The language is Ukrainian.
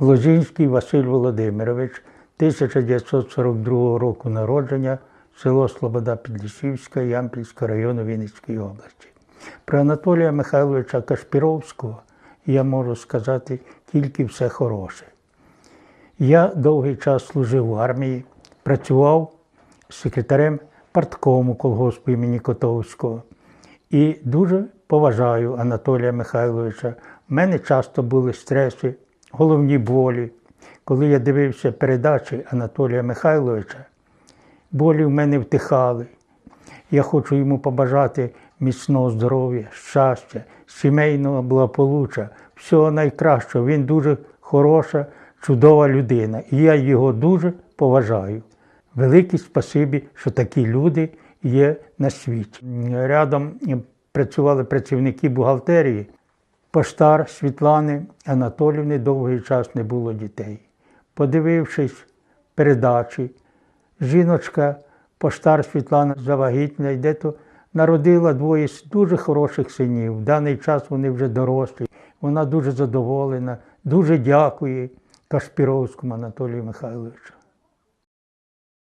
Лозінський Василь Володимирович, 1942 року народження, село Слобода Підлісівська, Ямпільського району Вінницької області. Про Анатолія Михайловича Кашпіровського я можу сказати тільки все хороше. Я довгий час служив в армії, працював секретарем парткому колгоспу імені Котовського і дуже поважаю Анатолія Михайловича. У мене часто були стреси, головні болі. Коли я дивився передачі Анатолія Михайловича, болі в мене втихали. Я хочу йому побажати міцного здоров'я, щастя, сімейного благополуччя, всього найкращого. Він дуже хороша, чудова людина. І я його дуже поважаю. Велике спасибі, що такі люди є на світі. Рядом працювали працівники бухгалтерії. Поштар Світлани Анатолівни довгий час не було дітей. Подивившись передачі, жіночка, поштар Світлана завагітна, йде то народила двоє дуже хороших синів. В даний час вони вже дорослі. Вона дуже задоволена, дуже дякує Кашпіровському Анатолію Михайловичу.